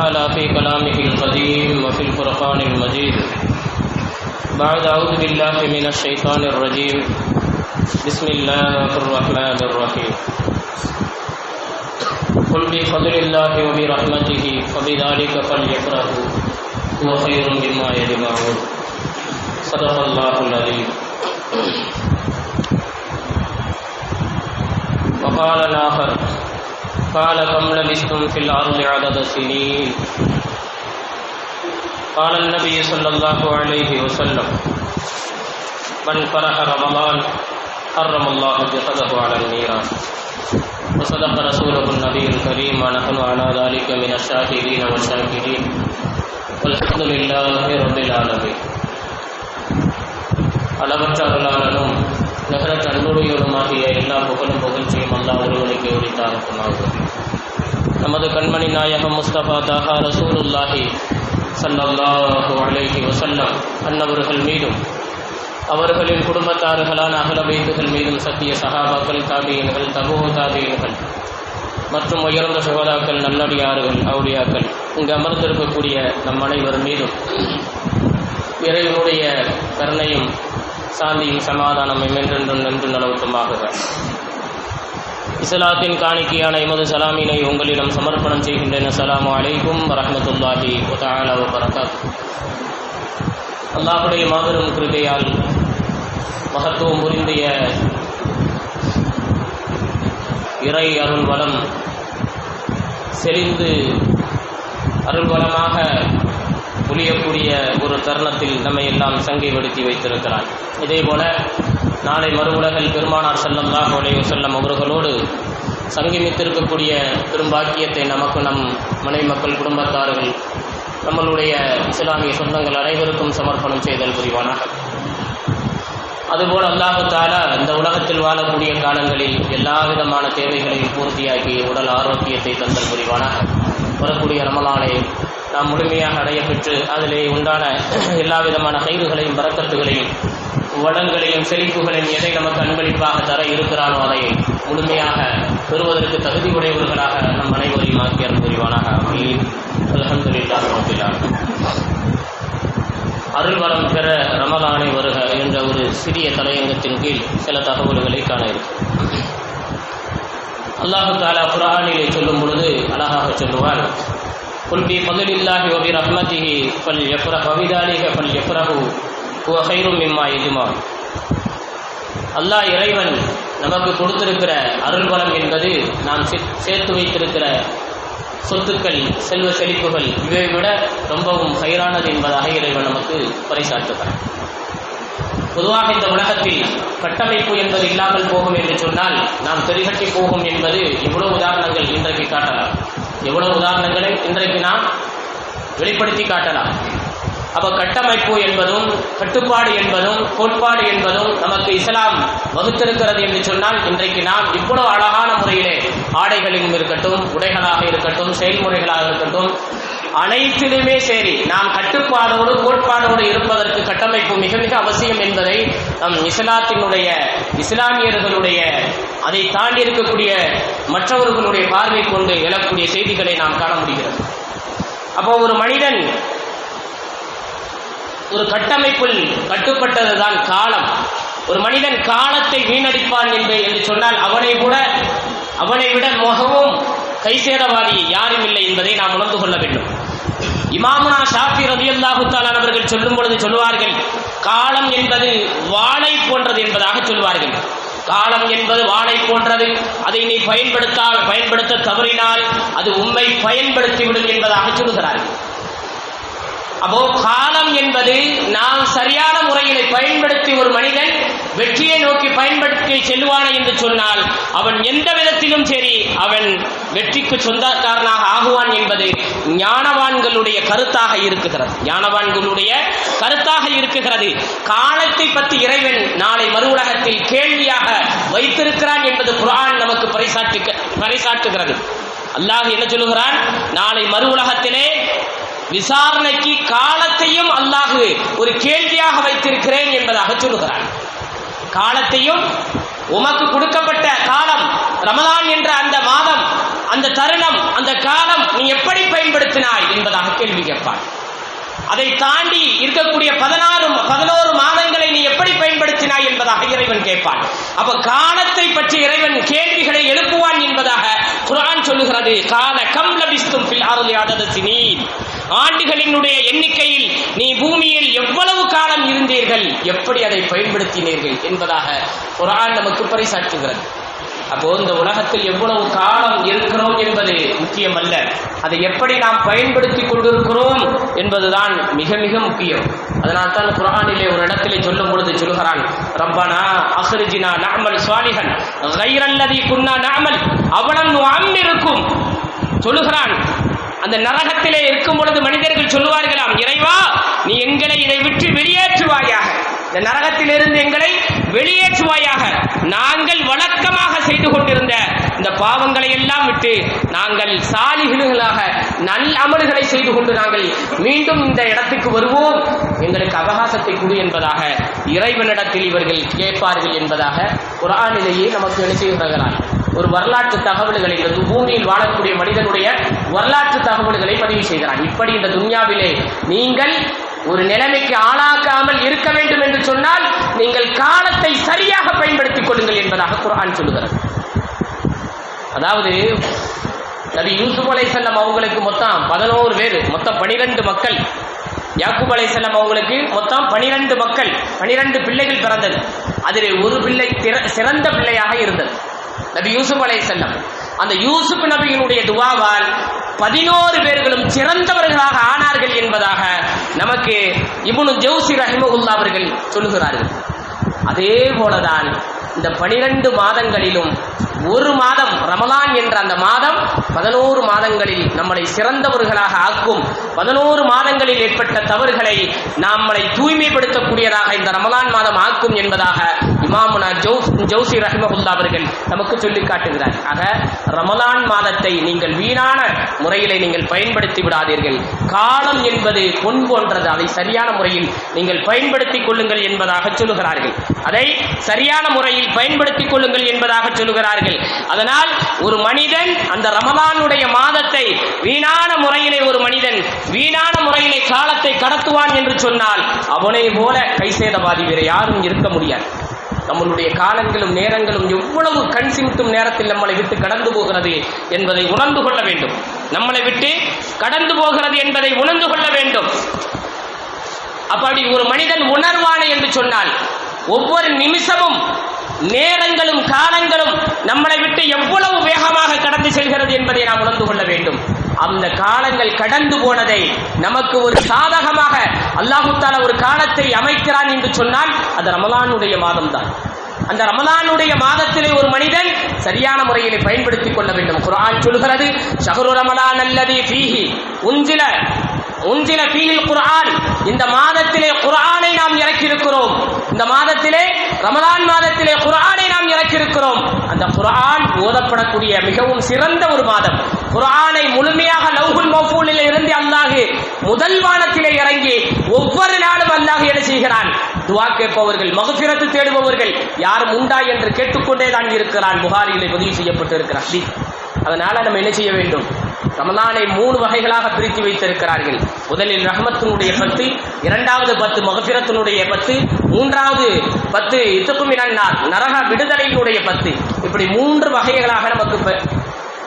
تعالى في كلامه القديم وفي الفرقان المجيد بعد أعوذ بالله من الشيطان الرجيم بسم الله الرحمن الرحيم قل بفضل الله وبرحمته فبذلك فليفرحوا هو خير مما يجمعون صدق الله العظيم وقال الآخر. قال كم لبستم في الأرض عدد سنين؟ قال النبي صلى الله عليه وسلم، من فرح رمضان، حرم الله جسده على النيران. وصدق رسوله النبي الكريم، ونحن على ذلك من الشاكرين والشاكرين. والحمد لله رب العالمين. البتہ اللہ நகரற்ற அன்புடையோருமாகிய எல்லா புகழும் புகழ்ச்சியும் அல்லா ஒருவனுக்கு உரித்தாகட்டுமாகும் நமது கண்மணி நாயகம் முஸ்தபா தாகா ரசூலுல்லாஹி சல்லல்லாஹு அலைஹி வசல்லம் அன்னவர்கள் மீதும் அவர்களின் குடும்பத்தார்களான அகலவைத்துகள் மீதும் சத்திய சகாபாக்கள் தாபியன்கள் தபோ தாபியன்கள் மற்றும் உயர்ந்த சுகதாக்கள் நல்லடியார்கள் அவுளியாக்கள் இங்கு அமர்ந்திருக்கக்கூடிய நம் அனைவர் மீதும் இறைவனுடைய கருணையும் சாந்தியும் சமாதானமும் என்றென்றும் நின்று நலவுத்துமாக இஸ்லாத்தின் காணிக்கையான எமது சலாமினை உங்களிடம் சமர்ப்பணம் செய்கின்றன. சலாமு அலைக்கும் வரமத்துல்லாஹி உதாலா வரகாத் அல்லாஹுடைய மாபெரும் கிருபையால் மகத்துவம் புரிந்திய இறை அருள் வளம் செறிந்து அருள்வலமாக புரியக்கூடிய ஒரு தருணத்தில் நம்மை எல்லாம் சங்கைப்படுத்தி வைத்திருக்கிறார். இதேபோல நாளை மறு உலகில் பெருமானார் செல்லல்லாஹ் உலக செல்லம் அவர்களோடு சங்கமித்திருக்கக்கூடிய பெரும்பாக்கியத்தை நமக்கு நம் மனை மக்கள் குடும்பத்தார்கள் நம்மளுடைய இஸ்லாமிய சொந்தங்கள் அனைவருக்கும் சமர்ப்பணம் செய்தல் புரிவானாக. அதுபோல் அல்லாஹு தாலா இந்த உலகத்தில் வாழக்கூடிய காலங்களில் எல்லா விதமான தேவைகளையும் பூர்த்தியாக்கி உடல் ஆரோக்கியத்தை தந்தல் புரிவானாக. வரக்கூடிய ரமலானை நாம் முழுமையாக அடையப்பெற்று அதிலே உண்டான எல்லா விதமான கைதுகளையும் பறக்கத்துகளையும் வளங்களையும் செழிப்புகளையும் எதை நமக்கு அன்பளிப்பாக தர இருக்கிறானோ அதை முழுமையாக பெறுவதற்கு தகுதி உடையவர்களாக நம் அனைவரையும் ஆக்கியார் புரிவானாக. அமீன் அலமதுல்லா அருள்வளம் பெற ரமலானை வருக என்ற ஒரு சிறிய தலையங்கத்தின் கீழ் சில தகவல்களை காண இருக்கும் அல்லாஹு தாலா குரானிலே சொல்லும் பொழுது அழகாக சொல்லுவார் قل بفضل الله وبرحمته فليفرح وبذلك فليفرحوا هو خير مما يجمعون அல்லாஹ் இறைவன் நமக்கு கொடுத்திருக்கிற அருள் வளம் என்பது நாம் சேர்த்து வைத்திருக்கிற சொத்துக்கள் செல்வ செழிப்புகள் இவை விட ரொம்பவும் ஹைரானது என்பதாக இறைவன் நமக்கு பறைசாற்றுகிறார் பொதுவாக இந்த உலகத்தில் கட்டமைப்பு என்பது இல்லாமல் போகும் என்று சொன்னால் நாம் தெரிகட்டி போகும் என்பது எவ்வளவு உதாரணங்கள் இன்றைக்கு காட்டலாம் எவ்வளவு உதாரணங்களை இன்றைக்கு நாம் வெளிப்படுத்தி காட்டலாம். அப்ப கட்டமைப்பு என்பதும் கட்டுப்பாடு என்பதும் கோட்பாடு என்பதும் நமக்கு இஸ்லாம் வகுத்திருக்கிறது என்று சொன்னால் இன்றைக்கு நாம் இவ்வளவு அழகான முறையிலே ஆடைகளிலும் இருக்கட்டும் உடைகளாக இருக்கட்டும் செயல்முறைகளாக இருக்கட்டும் அனைத்திலுமே சரி. நாம் கட்டுப்பாடோடு கோட்பாடோடு இருப்பதற்கு கட்டமைப்பு மிக மிக அவசியம் என்பதை நம் இஸ்லாத்தினுடைய இஸ்லாமியர்களுடைய அதை தாண்டி இருக்கக்கூடிய மற்றவர்களுடைய பார்வை கொண்டு எழக்கூடிய செய்திகளை நாம் காண முடிகிறது. அப்போ ஒரு மனிதன் ஒரு கட்டமைப்பில் கட்டுப்பட்டதுதான் காலம். ஒரு மனிதன் காலத்தை வீணடிப்பான் என்று என்று சொன்னால் அவனை கூட அவனை விட மிகவும் கைசேதவாதி யாரும் இல்லை என்பதை நாம் உணர்ந்து கொள்ள வேண்டும். இமாமுனா ஷாஃபி ரவி தாலான் அவர்கள் சொல்லும் பொழுது சொல்லுவார்கள் காலம் என்பது வாழை போன்றது என்பதாக சொல்வார்கள் காலம் என்பது வாழை போன்றது. அதை நீ பயன்படுத்தால் பயன்படுத்த தவறினால் அது உண்மை பயன்படுத்திவிடும் என்பதாக சொல்லுகிறார்கள். அப்போ காலம் என்பது நாம் சரியான முறையில் பயன்படுத்தி ஒரு மனிதன் வெற்றியை நோக்கி பயன்படுத்தி செல்வானே என்று சொன்னால் அவன் எந்த விதத்திலும் சரி அவன் வெற்றிக்கு சொந்தக்காரனாக ஆகுவான் என்பது ஞானவான்களுடைய கருத்தாக இருக்குகிறது. ஞானவான்களுடைய கருத்தாக இருக்குகிறது. காலத்தை பற்றி இறைவன் நாளை மறு உலகத்தில் கேள்வியாக வைத்திருக்கிறான் என்பது குரான் நமக்கு பறைசாட்டு பறைசாட்டுகிறது அல்லாஹ் என்ன சொல்லுகிறான்? நாளை மறு உலகத்திலே விசாரணைக்கு காலத்தையும் அல்லாஹு ஒரு கேள்வியாக வைத்திருக்கிறேன் என்பதாக சொல்லுகிறான். காலத்தையும் உமக்கு கொடுக்கப்பட்ட காலம் ரமதான் என்ற அந்த மாதம் அந்த தருணம் அந்த காலம் நீ எப்படி பயன்படுத்தினாய் என்பதாக கேள்வி கேட்பான். அதை தாண்டி இருக்கக்கூடிய பதினாறு பதினோரு மாதங்களை நீ எப்படி பயன்படுத்தினாய் என்பதாக இறைவன் கேட்பான். அப்ப காலத்தை பற்றி இறைவன் கேள்விகளை எழுப்புவான் என்பதாக குரான் சொல்லுகிறது. கால கம் லபிஸ்தும் பில் சினீன். ஆண்டுகளினுடைய எண்ணிக்கையில் நீ பூமியில் எவ்வளவு காலம் இருந்தீர்கள்? எப்படி அதை பயன்படுத்தினீர்கள் என்பதாக குரான் நமக்கு பறைசாற்றுகிறது அப்போ இந்த உலகத்தில் எவ்வளவு காலம் இருக்கிறோம் என்பது முக்கியம் அல்ல அதை எப்படி நாம் பயன்படுத்தி கொண்டிருக்கிறோம் என்பதுதான் மிக மிக முக்கியம். அதனால் தான் குரானிலே ஒரு இடத்திலே சொல்லும் பொழுது சொல்கிறான் ரப்பனா அஹ்ரிஜினா நாமல் சுவாலிகன் கைரல்லதி குன்னா நாமல் அவலம் அம்மிருக்கும் சொல்லுகிறான் அந்த நரகத்திலே இருக்கும் பொழுது மனிதர்கள் சொல்லுவார்களாம் இறைவா நீ எங்களை இதை விட்டு வெளியேற்றுவாயாக. இந்த நரகத்திலிருந்து எங்களை வெளியேற்றுவாயாக. நாங்கள் வழக்கமாக செய்து கொண்டிருந்த இந்த பாவங்களை எல்லாம் விட்டு நாங்கள் சாலிகளாக நல் அமல்களை செய்து கொண்டு நாங்கள் மீண்டும் இந்த இடத்துக்கு வருவோம். எங்களுக்கு அவகாசத்தை கொடு என்பதாக இறைவனிடத்தில் இவர்கள் கேட்பார்கள் என்பதாக குரானிலேயே நமக்கு எழுச்சுகிறார் ஒரு வரலாற்று தகவல்களை இந்த பூமியில் வாழக்கூடிய மனிதனுடைய வரலாற்று தகவல்களை பதிவு செய்கிறான். இப்படி இந்த துன்யாவிலே நீங்கள் ஒரு நிலைமைக்கு ஆளாக்காமல் இருக்க வேண்டும் என்று சொன்னால் நீங்கள் காலத்தை சரியாக பயன்படுத்திக் கொள்ளுங்கள் என்பதாக குர்ஆன் சொல்லுகிறது. அதாவது நபி யூசுப் அலைஹிஸ்ஸலாம் அவங்களுக்கு மொத்தம் பதினோரு பேர் மொத்தம் பனிரெண்டு மக்கள். யாக்குப் அலை செல்லம் அவங்களுக்கு மொத்தம் பனிரெண்டு மக்கள் பனிரெண்டு பிள்ளைகள் பிறந்தது. அதில் ஒரு பிள்ளை சிறந்த பிள்ளையாக இருந்தது. நபி யூசுப் அலைஹிஸ்ஸலாம். அந்த யூசுப் நபியினுடைய துவாவால் பதினோரு பேர்களும் சிறந்தவர்களாக ஆனார்கள் என்பதாக நமக்கு இவனு ஜவுசி ரஹிமகுல்லா அவர்கள் சொல்லுகிறார்கள். அதே போலதான் இந்த பனிரெண்டு மாதங்களிலும் ஒரு மாதம் ரமலான் என்ற அந்த மாதம் பதினோரு மாதங்களில் நம்மளை சிறந்தவர்களாக ஆக்கும் பதினோரு மாதங்களில் ஏற்பட்ட தவறுகளை நம்மளை தூய்மைப்படுத்தக்கூடியதாக இந்த ரமலான் மாதம் ஆக்கும் என்பதாக இமாமுனா ஜௌஸ் ஜௌசி ரஹிமகுல்லா அவர்கள் நமக்கு சொல்லி காட்டுகிறார். ஆக ரமலான் மாதத்தை நீங்கள் வீணான முறையிலே நீங்கள் பயன்படுத்தி விடாதீர்கள். காலம் என்பது பொன் போன்றது அதை சரியான முறையில் நீங்கள் பயன்படுத்திக் கொள்ளுங்கள் என்பதாக சொல்லுகிறார்கள். அதை சரியான முறையில் பயன்படுத்திக் கொள்ளுங்கள் என்பதாக சொல்லுகிறார்கள். அதனால் ஒரு மனிதன் அந்த ரமலானுடைய மாதத்தை வீணான முறையிலே ஒரு மனிதன் வீணான முறையிலே காலத்தை கடத்துவான் என்று சொன்னால் அவனை போல கைசேதவாதி வேறு யாரும் இருக்க முடியாது. நம்மளுடைய காலங்களும் நேரங்களும் எவ்வளவு கண் சிமிட்டும் நேரத்தில் நம்மளை விட்டு கடந்து போகிறது என்பதை உணர்ந்து கொள்ள வேண்டும். நம்மளை விட்டு கடந்து போகிறது என்பதை உணர்ந்து கொள்ள வேண்டும். அப்படி ஒரு மனிதன் உணர்வான என்று சொன்னால் ஒவ்வொரு நிமிஷமும் நேரங்களும் காலங்களும் நம்மளை விட்டு எவ்வளவு வேகமாக கடந்து செல்கிறது என்பதை நாம் உணர்ந்து கொள்ள வேண்டும் அந்த காலங்கள் கடந்து போனதை நமக்கு ஒரு சாதகமாக அல்லாஹுத்தால ஒரு காலத்தை அமைக்கிறான் என்று சொன்னால் அது ரமலானுடைய மாதம்தான். அந்த ரமலானுடைய மாதத்திலே ஒரு மனிதன் சரியான முறையிலே பயன்படுத்திக் கொள்ள வேண்டும். குர்ஆன் சொல்கிறது ஷஹரு ரமலான் அல்லது ஃபீஹி உஞ்சில உஞ்சில ஃபீஹில் குர்ஆன். இந்த மாதத்திலே குர்ஆனை நாம் இறக்கியிருக்கிறோம். இந்த மாதத்திலே ரமலான் மாதத்திலே குரானை நாம் இறக்கியிருக்கிறோம். அந்த குரான் ஓதப்படக்கூடிய மிகவும் சிறந்த ஒரு மாதம். குரானை முழுமையாக லவ்குல் மஃபூலில் இருந்து அல்லாஹு முதல் வானத்திலே இறங்கி ஒவ்வொரு நாளும் அல்லாஹ் என்ன செய்கிறான்? துவா கேட்பவர்கள் மகசிரத்து தேடுபவர்கள் யாரும் உண்டா என்று கேட்டுக்கொண்டே தான் இருக்கிறான். புகாரிலே பதிவு செய்யப்பட்டிருக்கிறார். ஹதீஸ். அதனால நம்ம என்ன செய்ய வேண்டும்? ரமலானை மூணு வகைகளாக பிரித்து வைத்திருக்கிறார்கள். முதலில் ரஹமத்தினுடைய பத்து இரண்டாவது பத்து மகபிரத்தினுடைய பத்து மூன்றாவது பத்து இத்துக்குமினார் நரக விடுதலையினுடைய பத்து. இப்படி மூன்று வகைகளாக நமக்கு ப-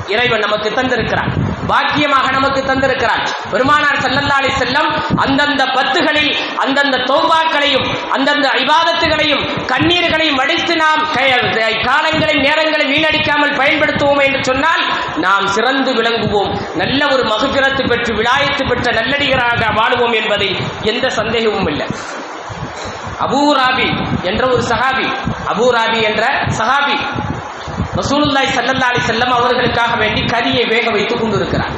இறைவன் நமக்கு தந்திருக்கிறான். பாக்கியமாக நமக்கு தந்திருக்கிறார். பெருமானார் ஸல்லல்லாஹு செல்லம் அந்தந்த பத்துகளில் அந்தந்த தௌபாக்களையும் அந்தந்த ஐவாதத்துகளையும் கண்ணீர்களையும் வடித்து நாம் காலங்களை நேரங்களை வீணடிக்காமல் பயன்படுத்துவோம் என்று சொன்னால் நாம் சிறந்து விளங்குவோம். நல்ல ஒரு மகுபிரத்து பெற்று விழாயத்து பெற்ற நல்லடிகராக வாழுவோம் என்பதில் எந்த சந்தேகமும் இல்லை. அபூராபி என்ற ஒரு சஹாபி அபூராபி என்ற சஹாபி ரசூலுல்லாய் சல்லல்லா அலி செல்லம் அவர்களுக்காக வேண்டி கரியை வேக வைத்துக் கொண்டிருக்கிறார்.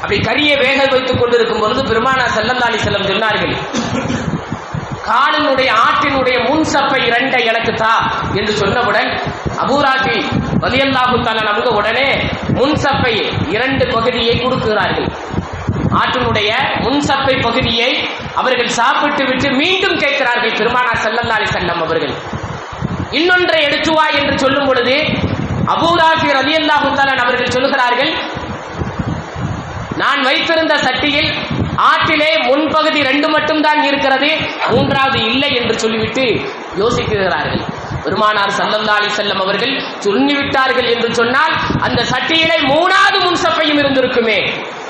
அப்படி கரியை வேக வைத்துக் கொண்டிருக்கும் பொழுது பெருமானா ஸல்லல்லாஹு அலி செல்லம் சொன்னார்கள் காலினுடைய ஆற்றினுடைய முன் சப்பை இரண்டை எனக்கு தா என்று சொன்னவுடன் அபூராஜி வலியல்லாஹு தஆலா அவங்க உடனே முன் சப்பை இரண்டு பகுதியை கொடுக்கிறார்கள். ஆற்றினுடைய முன்சப்பை பகுதியை அவர்கள் சாப்பிட்டு விட்டு மீண்டும் கேட்கிறார்கள் பெருமானா ஸல்லல்லாஹு செல்லம் அவர்கள். இன்னொன்றை எடுத்துவா என்று சொல்லும் பொழுது அபூராஃபி ரலியல்லாஹு தஆலா அவர்கள் சொல்லுகிறார்கள் நான் வைத்திருந்த சட்டியில் ஆற்றிலே முன்பகுதி ரெண்டு மட்டும்தான் இருக்கிறது மூன்றாவது இல்லை என்று சொல்லிவிட்டு யோசிக்கிறார்கள். பெருமானார் ஸல்லல்லாஹு செல்லம் அவர்கள் சொல்லிவிட்டார்கள் என்று சொன்னால் அந்த சட்டியிலே மூணாவது முன்சப்பையும் இருந்திருக்குமே.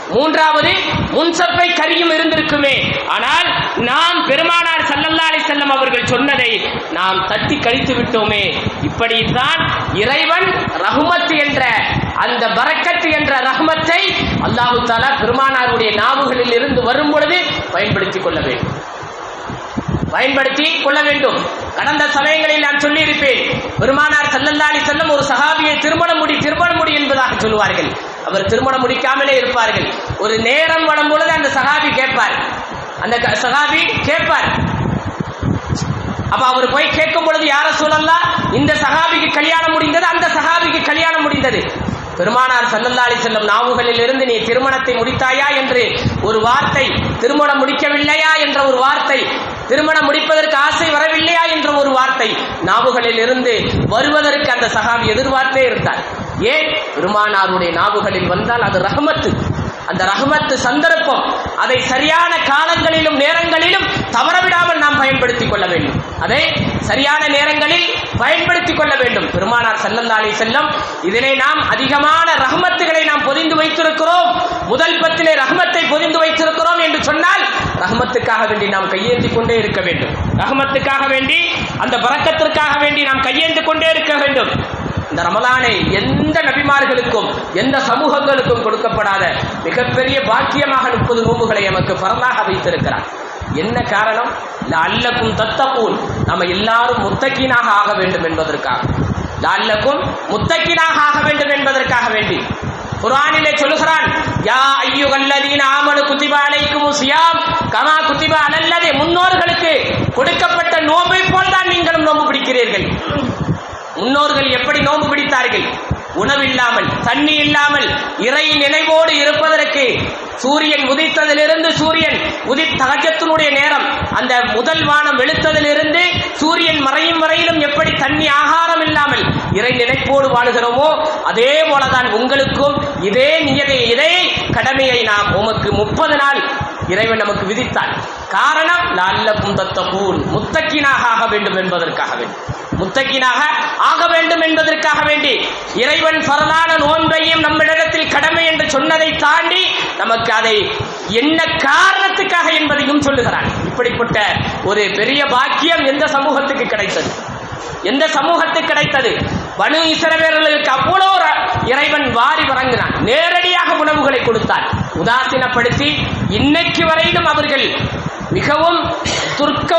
மூன்றாவது முன்சப்பை கரியும் இருந்திருக்குமே. ஆனால் நாம் பெருமானார் சல்லல்லாலை செல்லம் அவர்கள் சொன்னதை நாம் தட்டி கழித்து விட்டோமே. இப்படித்தான் இறைவன் ரகுமத் என்ற அந்த பரக்கத் என்ற ரகுமத்தை அல்லாஹு தாலா பெருமானாருடைய நாவுகளில் இருந்து வரும் பொழுது பயன்படுத்திக் கொள்ள வேண்டும். பயன்படுத்தி கொள்ள வேண்டும். கடந்த சமயங்களில் நான் சொல்லியிருப்பேன் பெருமானார் செல்லல்லாடி செல்லும் ஒரு சகாபியை திருமணம் முடி திருமணம் முடி என்பதாக சொல்லுவார்கள். அவர் திருமணம் முடிக்காமலே இருப்பார்கள். ஒரு நேரம் வரும் பொழுது அந்த சகாபி கேட்பார். அந்த சகாபி கேட்பார். அப்ப அவர் போய் கேட்கும் பொழுது யார சொல்லலாம் இந்த சகாபிக்கு கல்யாணம் முடிந்தது அந்த சகாபிக்கு கல்யாணம் முடிந்தது. பெருமானார் சல்லல்லாலி செல்லும் நாவுகளில் இருந்து நீ திருமணத்தை முடித்தாயா என்று ஒரு வார்த்தை திருமணம் முடிக்கவில்லையா? என்ற ஒரு வார்த்தை திருமணம் முடிப்பதற்கு ஆசை வரவில்லையா? என்ற ஒரு வார்த்தை நாவுகளில் இருந்து வருவதற்கு அந்த சகாபி எதிர்பார்த்தே இருந்தார். ஏன் பெருமானாருடைய நாவுகளில் வந்தால் அது ரஹமத்து? அந்த ரஹமத்து சந்தர்ப்பம். அதை சரியான காலங்களிலும் நேரங்களிலும் தவறவிடாமல் நாம் பயன்படுத்திக் கொள்ள வேண்டும். அதை சரியான நேரங்களில் பயன்படுத்திக் கொள்ள வேண்டும். பெருமானார் செல்லந்தாலே செல்லம் இதனை நாம் அதிகமான ரஹமத்துகளை நாம் பொதிந்து வைத்திருக்கிறோம். முதல் பத்திலே ரஹமத்தை பொதிந்து வைத்திருக்கிறோம் என்று சொன்னால் ரஹமத்துக்காக வேண்டி நாம் கையேந்தி கொண்டே இருக்க வேண்டும். ரஹமத்துக்காக வேண்டி அந்த பறக்கத்திற்காக வேண்டி நாம் கையேந்து கொண்டே இருக்க வேண்டும். இந்த ரமலானை எந்த நபிமார்களுக்கும் எந்த சமூகங்களுக்கும் கொடுக்கப்படாத மிகப்பெரிய பாக்கியமாக முப்பது நோம்புகளை எமக்கு பரலாக வைத்திருக்கிறார். என்ன காரணம்? அல்லக்கும் தத்தப்பூன் நம்ம எல்லாரும் முத்தக்கீனாக ஆக வேண்டும் என்பதற்காக. அல்லக்கும் முத்தக்கீனாக ஆக வேண்டும் என்பதற்காக வேண்டி. குரானிலே சொல்லுகிறான் யா ஐயுகல்லதீன ஆமனு குத்திபா அலைக்கும் சியாம். கமா குத்திபா அல்லதே முன்னோர்களுக்கு கொடுக்கப்பட்ட நோம்பை போல் தான் நீங்களும் நோன்பு பிடிக்கிறீர்கள். முன்னோர்கள் எப்படி நோன்பு பிடித்தார்கள்? உணவில்லாமல் தண்ணி இல்லாமல் இறை நினைவோடு இருப்பதற்கு சூரியன் உதித்ததிலிருந்து சூரியன் உதி தகஜத்தினுடைய நேரம். அந்த முதல் வானம் வெளுத்ததிலிருந்து சூரியன் மறையும் வரையிலும் எப்படி தண்ணி ஆகாரம் இல்லாமல் இறை நினைப்போடு வாழுகிறோமோ அதே போலதான் உங்களுக்கும் இதே நியதை இதே கடமையை நாம் உமக்கு முப்பது நாள் இறைவன் நமக்கு விதித்தான் காரணம் லால்லக்கும் பூன் முத்தக்கினாக ஆக வேண்டும் என்பதற்காக வேண்டும். முத்தகினாக ஆக வேண்டும் என்பதற்காக வேண்டி இறைவன் பரலான நோன்பையும் நம்மிடத்தில் கடமை என்று சொன்னதை தாண்டி நமக்கு அதை என்ன காரணத்துக்காக என்பதையும் சொல்லுகிறான். இப்படிப்பட்ட ஒரு பெரிய பாக்கியம் எந்த சமூகத்துக்கு கிடைத்தது? எந்த சமூகத்துக்கு கிடைத்தது? பனு இஸ்ரவேலர்களுக்கு அவ்வளோ ர- இறைவன் வாரி வழங்கினான். நேரடியாக உணவுகளை கொடுத்தான். உதாசீனப்படுத்தி இன்னைக்கு வரையிலும் அவர்கள் மிகவும் துர்க்க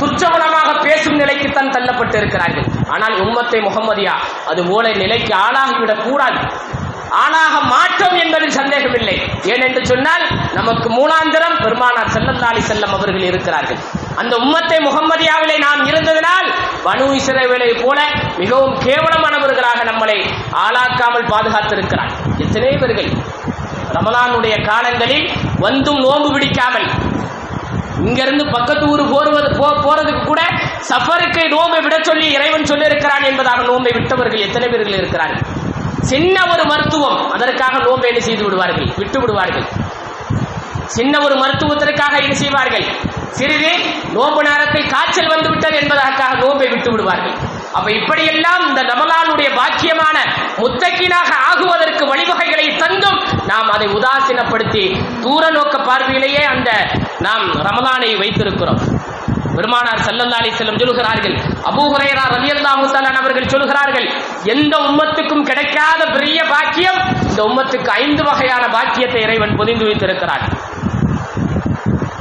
துர்ச்சகுணமாக பேசும் நிலைக்குத்தான் தள்ளப்பட்டு இருக்கிறார்கள் ஆனால் உம்மத்தை முகமதியா அது போல நிலைக்கு ஆளாகிவிடக் கூடாது. ஆளாக மாற்றம் என்பதில் சந்தேகமில்லை. ஏனென்று சொன்னால் நமக்கு மூலாந்திரம் பெருமானார் செல்லந்தாளி செல்லம் அவர்கள் இருக்கிறார்கள். அந்த உம்மத்தை முகம்மதியாவிலே நாம் இருந்ததனால் பனு இஸ்ரவேலை போல மிகவும் கேவலமானவர்களாக நம்மளை ஆளாக்காமல் பாதுகாத்திருக்கிறார். எத்தனை பேர்கள்? ரமலானுடைய காலங்களில் வந்தும் நோன்பு பிடிக்காமல் இங்கிருந்து பக்கத்து ஊர் போறது போ- போறதுக்கு கூட சஃபருக்கு நோம்பை விட சொல்லி இறைவன் சொல்லியிருக்கிறான் என்பதாக நோம்பை விட்டவர்கள் எத்தனை பேர்கள் இருக்கிறார்கள்? சின்ன ஒரு மருத்துவம் அதற்காக நோம்பை என்ன செய்து விடுவார்கள்? விட்டு விடுவார்கள். சின்ன ஒரு மருத்துவத்திற்காக என்ன செய்வார்கள்? சிறிது நோம்பு நேரத்தில் காய்ச்சல் வந்துவிட்டது என்பதற்காக நோம்பை விட்டு விடுவார்கள். அப்ப இப்படியெல்லாம் இந்த ரமலானுடைய பாக்கியமான முத்தக்கினாக ஆகுவதற்கு வழிவகைகளை தந்தும் நாம் அதை உதாசீனப்படுத்தி தூர நோக்க பார்வையிலேயே அந்த நாம் ரமலானை வைத்திருக்கிறோம். பெருமானார் ஸல்லல்லாஹு செல்லும் சொல்லுகிறார்கள் சொல்கிறார்கள் அபூ ஹுரைரா ரலியல்லாஹு தஆலா அவர்கள் சொல்கிறார்கள் எந்த உம்மத்துக்கும் கிடைக்காத பெரிய பாக்கியம் இந்த உம்மத்துக்கு ஐந்து வகையான பாக்கியத்தை இறைவன் பொதிந்து வைத்திருக்கிறார்.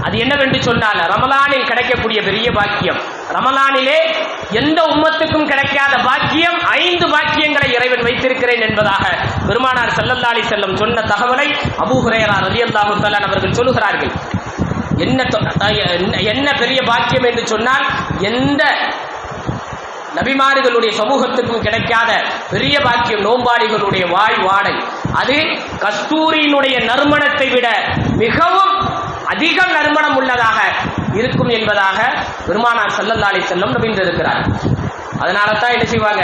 அது என்னவென்று சொன்னால் ரமலானில் கிடைக்கக்கூடிய பெரிய பாக்கியம். ரமலானிலே எந்த உம்மத்துக்கும் கிடைக்காத பாக்கியம் ஐந்து பாக்கியங்களை இறைவன் வைத்திருக்கிறேன் என்பதாக பெருமானார் செல்லந்தாளி செல்லம் சொன்ன தகவலை அபூஹுரேரா ரலி அல்லாஹு தஆலா அவர்கள் சொல்லுகிறார்கள். என்ன என்ன பெரிய பாக்கியம் என்று சொன்னால் எந்த நபிமார்களுடைய சமூகத்துக்கும் கிடைக்காத பெரிய பாக்கியம் நோம்பாளிகளுடைய வாய் வாடை. அது கஸ்தூரியினுடைய நறுமணத்தை விட மிகவும் அதிகம் நறுமணம் உள்ளதாக இருக்கும் என்பதாக பெருமானார் ஸல்லல்லாஹு செல்லும் செல்லம் நபிந்திருக்கிறார் அதனால தான் என்ன செய்வாங்க?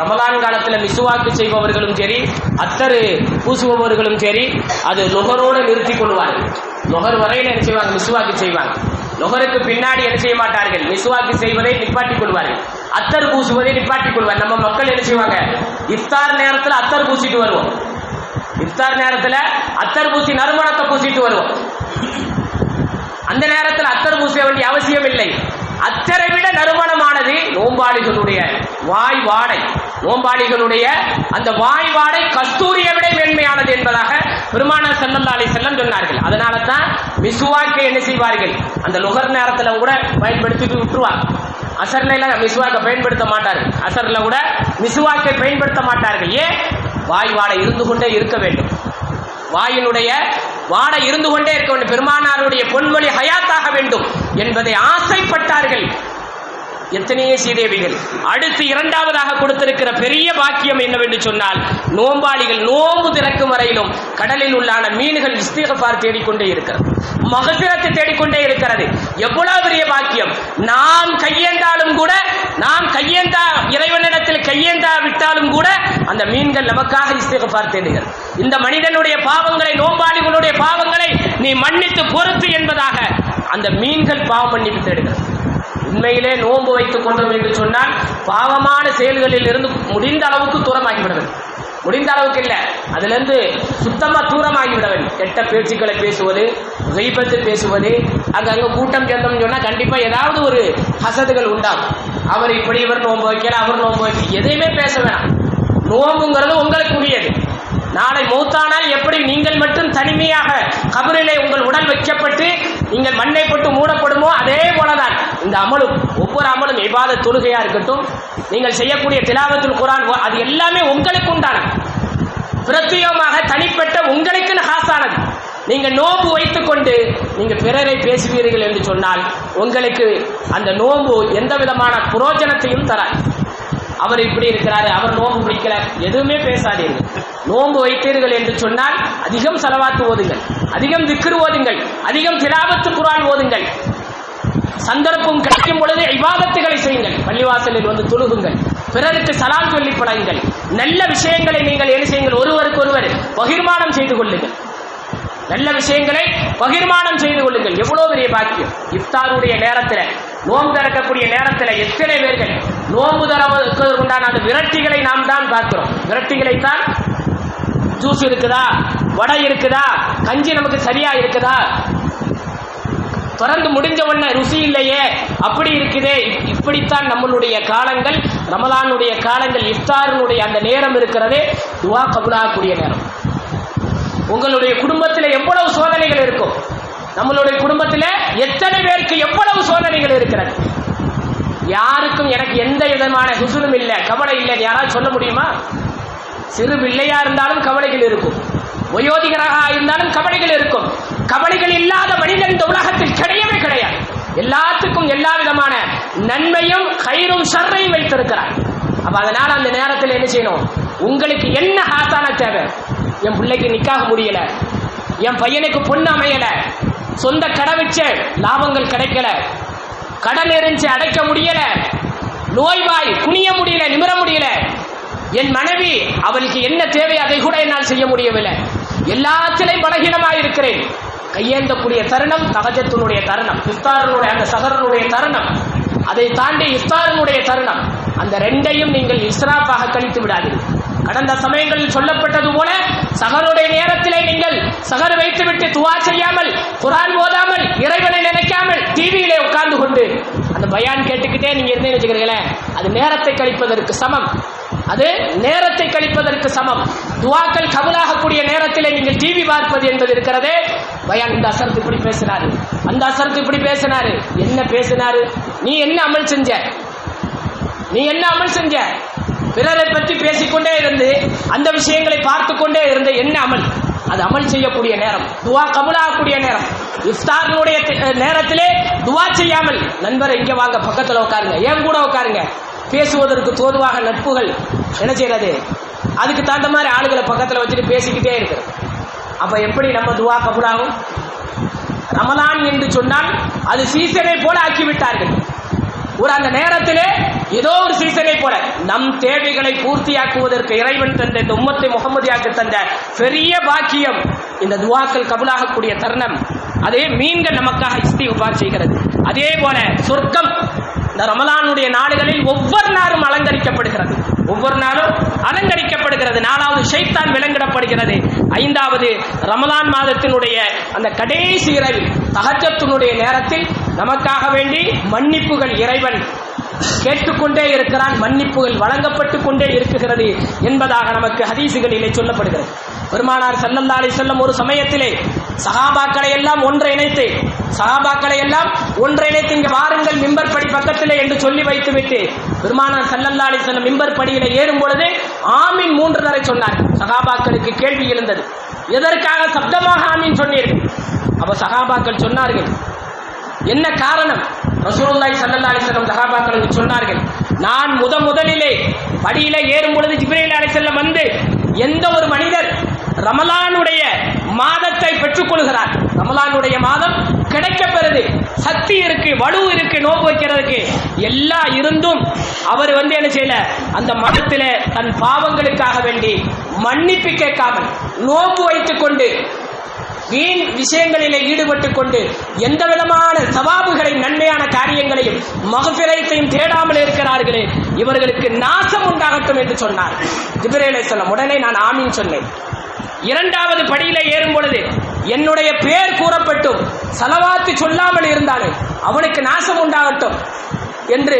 ரமதான் காலத்தில் மிசுவாக்கு செய்பவர்களும் சரி அத்தரு பூசுபவர்களும் சரி அது நுகரோடு நிறுத்தி கொள்வார்கள். நுகர் வரையில் என்ன செய்வாங்க? மிசுவாக்கு செய்வாங்க. நுகருக்கு பின்னாடி என்ன செய்ய மாட்டார்கள்? மிசுவாக்கு செய்வதை நிப்பாட்டிக் கொள்வார்கள். அத்தர் பூசுவதை நிப்பாட்டிக் கொள்வார். நம்ம மக்கள் என்ன செய்வாங்க? இஃப்தார் நேரத்தில் அத்தர் பூசிட்டு வருவோம். இஃப்தார் நேரத்தில் அத்தர் பூசி நறுமணத்தை பூசிட்டு வருவோம். அந்த நேரத்தில் அத்தர் பூச வேண்டிய அவசியம் இல்லை. அத்தரை விட நறுமணமானது நோம்பாளிகளுடைய வாய் வாடை. நோம்பாளிகளுடைய அந்த வாய் வாடை கஸ்தூரியை விட மேன்மையானது என்பதாக பெருமானார் ஸல்லல்லாஹு அலைஹி செல்லம் சொன்னார்கள். அதனால தான் மிசுவாக்கை என்ன செய்வார்கள்? அந்த லுகர் நேரத்தில் கூட பயன்படுத்திட்டு விட்டுருவாங்க அசர்ல எல்லாம் மிசுவாக்கை பயன்படுத்த மாட்டார்கள். அசர்ல கூட மிசுவாக்கை பயன்படுத்த மாட்டார்கள். ஏன்? வாய் வாடை இருந்து கொண்டே இருக்க வேண்டும். வாயினுடைய வாட இருந்து கொண்டே இருக்க வேண்டும். பெருமானாருடைய பொன்மொழி ஹயாத்தாக வேண்டும் என்பதை ஆசைப்பட்டார்கள் எத்தனையோ சீதேவிகள் அடுத்து இரண்டாவதாக கொடுத்திருக்கிற பெரிய பாக்கியம் என்னவென்று சொன்னால் நோம்பாளிகள் நோம்பு திறக்கும் வரையிலும் கடலில் உள்ளான மீன்கள் இஸ்திகபார் தேடிக்கொண்டே இருக்கிறது. மகசிரத்தை தேடிக்கொண்டே இருக்கிறது. எவ்வளவு பெரிய பாக்கியம். நாம் கையேந்தாலும் கூட நாம் கையேந்தா இறைவனிடத்தில் கையேந்தா விட்டாலும் கூட அந்த மீன்கள் நமக்காக இஸ்திகபார் தேடுகிறது. இந்த மனிதனுடைய பாவங்களை நோம்பாளிகளுடைய பாவங்களை நீ மன்னித்து பொறுத்து என்பதாக அந்த மீன்கள் பாவ மன்னிப்பு தேடுகிறது உண்மையிலே நோன்பு வைத்துக் கொண்டோம் என்று சொன்னால் பாவமான செயல்களில் இருந்து முடிந்த அளவுக்கு தூரமாகி வேண்டும் முடிந்த அளவுக்கு இல்லை அதுலேருந்து சுத்தமாக சுத்தமா தூரமாகி விட வேண்டும் கெட்ட பேச்சுக்களை பேசுவது வைபத்து பேசுவது அங்கங்க கூட்டம் சேர்ந்தோம்னு சொன்னால் கண்டிப்பாக ஏதாவது ஒரு ஹசதுகள் உண்டாகும். அவர் இப்படி இவர் நோன்பு வைக்கல அவர் நோன்பு வைக்கல எதையுமே பேச வேணாம். நோம்புங்கிறது உங்களுக்கு உரியது நாளை மூத்தானால் எப்படி நீங்கள் மட்டும் தனிமையாக கபரிலே உங்கள் உடல் வைக்கப்பட்டு நீங்கள் மண்ணை போட்டு மூடப்படுமோ? அதே போலதான் இந்த அமலும் ஒவ்வொரு அமலும் இவ்வாத தொழுகையா இருக்கட்டும் நீங்கள் செய்யக்கூடிய திலாவத்துல் குரான் அது எல்லாமே உங்களுக்கு உண்டானது பிரத்யேகமாக தனிப்பட்ட உங்களுக்குன்னு ஹாசானது நீங்கள் நோன்பு வைத்துக்கொண்டு நீங்கள் பிறரை பேசுவீர்கள் என்று சொன்னால் உங்களுக்கு அந்த நோன்பு எந்த விதமான புரோஜனத்தையும் தராது. அவர் இப்படி இருக்கிறாரு அவர் நோன்பு பிடிக்கல எதுவுமே பேசாதீர்கள். நோன்பு வைத்தீர்கள் என்று சொன்னால் அதிகம் செலவாத்து ஓதுங்கள். அதிகம் திக்ரு ஓதுங்கள். அதிகம் திலாவத்து குரான் ஓதுங்கள். சந்தர்ப்பம் கிடைக்கும் பொழுது இபாதத்துகளை செய்யுங்கள். பள்ளிவாசலில் வந்து தொழுகுங்கள். பிறருக்கு சலாம் சொல்லி பழகுங்கள். நல்ல விஷயங்களை நீங்கள் என்ன செய்யுங்கள்? ஒருவருக்கு ஒருவர் பகிர்மானம் செய்து கொள்ளுங்கள். நல்ல விஷயங்களை பகிர்மானம் செய்து கொள்ளுங்கள். எவ்வளவு பெரிய பாக்கியம். இஃப்தாருடைய நேரத்தில் நோன்பு திறக்கக்கூடிய நேரத்தில் எத்தனை பேர்கள் நோன்பு திறவதற்கு உண்டான அந்த விரட்டிகளை நாம் தான் பார்க்கிறோம். விரட்டிகளை தான் ஜூஸ் இருக்குதா? வடை இருக்குதா? கஞ்சி நமக்கு சரியா இருக்குதா? திறந்து முடிஞ்ச உடனே ருசி இல்லையே அப்படி இருக்குதே. இப்படித்தான் நம்மளுடைய காலங்கள் ரமலானுடைய காலங்கள் இஃப்தாரினுடைய அந்த நேரம் இருக்கிறதே துவா கபுலாகக்கூடிய நேரம். உங்களுடைய குடும்பத்தில் எவ்வளவு சோதனைகள் இருக்கும்? நம்மளுடைய குடும்பத்தில் எத்தனை பேருக்கு எவ்வளவு சோதனைகள் இருக்கிறது? யாருக்கும் எனக்கு எந்த விதமான சுசுலும் இல்லை கவலை இல்லை யாராவது சொல்ல முடியுமா? சிறு பிள்ளையா இருந்தாலும் கவலைகள் இருக்கும். வயோதிகராக இருந்தாலும் கவலைகள் இருக்கும். கவலைகள் இல்லாத மனிதன் இந்த உலகத்தில் கிடையவே கிடையாது. எல்லாத்துக்கும் எல்லா விதமான நன்மையும் கயிறும் சர்றையும் வைத்திருக்கிறார். அப்ப அதனால அந்த நேரத்தில் என்ன செய்யணும்? உங்களுக்கு என்ன ஹாசான தேவை? என் பிள்ளைக்கு நிக்காக முடியல. என் பையனுக்கு பொண்ணு அமையல. சொந்த கடை வச்ச லாபங்கள் கிடைக்கல. கடன் எரிஞ்சு அடைக்க முடியல. நோய்வாய் குனிய முடியல நிமிர முடியல. என் மனைவி அவளுக்கு என்ன தேவை அதை கூட என்னால் செய்ய முடியவில்லை. எல்லாத்திலையும் பலகீனமாக இருக்கிறேன். கையேந்தக்கூடிய தருணம் தகஜத்தினுடைய தருணம் இஃப்தாரனுடைய அந்த சகரனுடைய தருணம். அதை தாண்டி இஃப்தாரனுடைய தருணம். அந்த ரெண்டையும் நீங்கள் இஸ்ராப்பாக கழித்து விடாதீர்கள். கடந்த சமயங்களில் சொல்லப்பட்டது போல சகருடைய நேரத்திலே நீங்கள் சகர் வைத்துவிட்டு துவா செய்யாமல் குரான் ஓதாமல் இறைவனை நினைக்காமல் டிவியிலே உட்கார்ந்து கொண்டு அந்த பயான் கேட்டுக்கிட்டே நீங்க இருந்தே வச்சுக்கிறீங்களே அது நேரத்தை கழிப்பதற்கு சமம். அது நேரத்தை கழிப்பதற்கு சமம். துவாக்கள் கபலாகக்கூடிய நேரத்தில் நீங்கள் டிவி பார்ப்பது என்பது இருக்கிறதே. பயான் இந்த அசரத்து இப்படி பேசினாரு. அந்த அசரத்து இப்படி பேசினாரு. என்ன பேசினாரு? நீ என்ன அமல் செஞ்ச? நீ என்ன அமல் செஞ்ச? பிறரை பற்றி பேசிக்கொண்டே இருந்து அந்த விஷயங்களை பார்த்து கொண்டே இருந்த என்ன அமல்? அது அமல் செய்யக்கூடிய நேரம். துவா கபுலாகக்கூடிய நேரம். இஃப்தாரினுடைய நேரத்திலே துவா செய்யாமல் நண்பர் இங்கே வாங்க பக்கத்தில் உட்காருங்க. ஏன் கூட உட்காருங்க? பேசுவதற்கு தோதுவாக நட்புகள் என்ன செய்யறது? அதுக்கு தகுந்த மாதிரி ஆளுகளை பக்கத்தில் வச்சுட்டு பேசிக்கிட்டே இருக்கிறது அப்ப எப்படி நம்ம துவா கபுலாகும்? ரமலான் என்று சொன்னால் அது சீசனை போல ஆக்கி விட்டார்கள் ஒரு அந்த நேரத்திலே ஏதோ ஒரு சீசனை போல நம் தேவைகளை பூர்த்தியாக்குவதற்கு இறைவன் தந்த இந்த உம்மத்தை முகமதியாக்கு தந்த பெரிய பாக்கியம் இந்த துவாக்கள் கபுலாகக்கூடிய தருணம். அதே மீன்கள் நமக்காக இஸ்திகுபார் செய்கிறது. அதே போல சொர்க்கம் இந்த ரமலானுடைய நாடுகளில் ஒவ்வொரு நாளும் அலங்கரிக்கப்படுகிறது. ஒவ்வொரு நாளும் அலங்கரிக்கப்படுகிறது. நாலாவது ஷைத்தான் விலங்கிடப்படுகிறது ஐந்தாவது ரமலான் மாதத்தினுடைய அந்த கடைசி இரவில் தகஜத்தினுடைய நேரத்தில் நமக்காக வேண்டி மன்னிப்புகள் இறைவன் கேட்டுக்கொண்டே இருக்கிறான் மன்னிப்புகள் வழங்கப்பட்டு கொண்டே இருக்குகிறது என்பதாக நமக்கு ஹதீசுகளிலே சொல்லப்படுகிறது. பெருமானார் சல்லல்லா அலி செல்லம் ஒரு சமயத்திலே சகாபாக்களை எல்லாம் ஒன்றிணைத்து சகாபாக்களை எல்லாம் ஒன்றிணைத்து இங்கு வாருங்கள் மிம்பர் படி பக்கத்திலே என்று சொல்லி வைத்துவிட்டு பெருமானார் சல்லல்லா அலி செல்லம் மிம்பர் படியில ஏறும் பொழுது ஆமீன் மூன்று தரை சொன்னார். சகாபாக்களுக்கு கேள்வி எழுந்தது. எதற்காக சப்தமாக ஆமீன் சொன்னீர்கள்? அப்ப சகாபாக்கள் சொன்னார்கள் என்ன காரணம்? ரசூலுல்லாஹி சல்லா அலிசல்லம் வஸல்லம் சொன்னார்கள். நான் முத முதலிலே படியில ஏறும் பொழுது ஜிப்ரேல் அலிசல்லம் வந்து எந்த ஒரு மனிதர் ரமலானுடைய மாதத்தை பெற்றுக்கொள்கிறார். ரமலானுடைய மாதம் கிடைக்கப்பெறுது. சக்தி இருக்கு வலு இருக்கு நோக்கு வைக்கிறதுக்கு. எல்லாம் இருந்தும் அவர் வந்து என்ன செய்யல அந்த மதத்தில் தன் பாவங்களுக்காக வேண்டி மன்னிப்பு கேட்காமல் நோக்கு வைத்துக் கொண்டு வீண் விஷயங்களிலே ஈடுபட்டு கொண்டு எந்த விதமான சவாபுகளை நன்மையான காரியங்களையும் மகபிரத்தையும் தேடாமல் இருக்கிறார்களே இவர்களுக்கு நாசம் உண்டாகட்டும் என்று சொன்னார். ஜிபிரேலை சொல்லம் உடனே நான் ஆமீன் சொன்னேன். இரண்டாவது படியில ஏறும் பொழுது என்னுடைய பேர் கூறப்பட்டும் சலவாத்து சொல்லாமல் இருந்தாலே அவனுக்கு நாசம் உண்டாகட்டும் என்று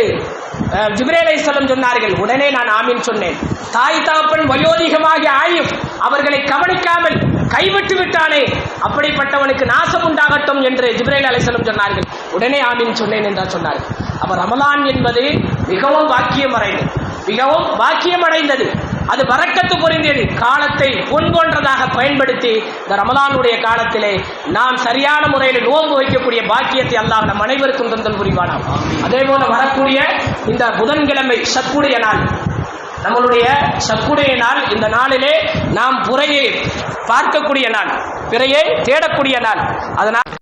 ஜிப்ரேலை செல்லம் சொன்னார்கள். உடனே நான் ஆமீன் சொன்னேன். தாய் தாப்பன் வயோதிகமாகி ஆயும் அவர்களை கவனிக்காமல் கைவிட்டு விட்டானே அப்படிப்பட்டவனுக்கு நாசம் உண்டாகட்டும் என்று ஜிப்ரேல் அலைசலம் சொன்னார்கள். உடனே ஆமீன் சொன்னேன் என்றார் சொன்னார்கள். அப்ப ரமலான் என்பது மிகவும் பாக்கியம் அடைந்தது மிகவும் பாக்கியம் அடைந்தது அது வரக்கத்து பொருந்தியது. காலத்தை பொன் போன்றதாக பயன்படுத்தி இந்த ரமலானுடைய காலத்திலே நாம் சரியான முறையில் நோன்பு வைக்கக்கூடிய பாக்கியத்தை அல்லாஹ் நம் அனைவருக்கும் தந்தல் புரிவானாம். அதே போல வரக்கூடிய இந்த புதன்கிழமை சக்குடைய நாள். நம்மளுடைய சக்குடைய நாள் இந்த நாளிலே நாம் புறையை பார்க்கக்கூடிய நாள் பிறையை தேடக்கூடிய நாள். அதனால்